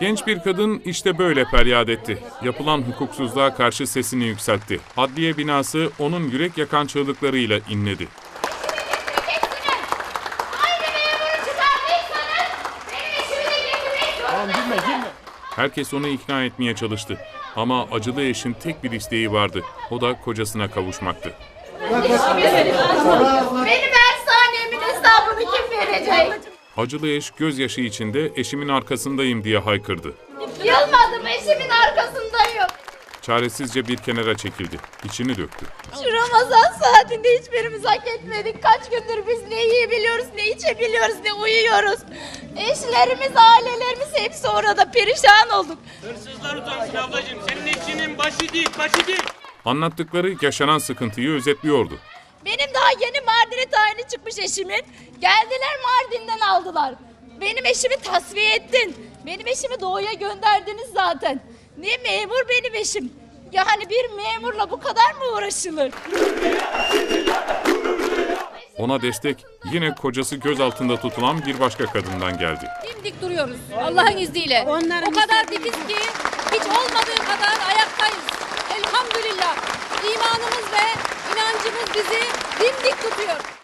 Genç bir kadın işte böyle feryat etti. Yapılan hukuksuzluğa karşı sesini yükseltti. Adliye binası onun yürek yakan çığlıklarıyla inledi. Herkes onu ikna etmeye çalıştı. Ama acılı eşin tek bir isteği vardı. O da kocasına kavuşmaktı. Benim her saniyemin hesabını kim verecek? Acılı eş gözyaşı içinde eşimin arkasındayım diye haykırdı. Yılmadım eşimin arkasındayım. Çaresizce bir kenara çekildi. İçini döktü. Şu Ramazan saatinde hiçbirimiz hak etmedik. Kaç gündür biz ne yiyebiliyoruz, ne içebiliyoruz, ne uyuyoruz. Eşlerimiz, ailelerimiz hepsi orada perişan olduk. Hırsızlar utansın ablacığım. Senin işinin başı değil, başı değil. Anlattıkları yaşanan sıkıntıyı özetliyordu. Benim daha yeni Mardin'e tayini çıkmış eşimin. Geldiler Mardin'den aldılar. Benim eşimi tasfiye ettin. Benim eşimi doğuya gönderdiniz zaten. Niye memur benim eşim? Yani bir memurla bu kadar mı uğraşılır? Ona destek yine kocası gözaltında tutulan bir başka kadından geldi. dimdik duruyoruz Allah'ın izniyle. o kadar dikiz ki hiç olmadığı kadar ayaktayız. Elhamdülillah. İmanımız ve inancımız bizi dimdik tutuyor.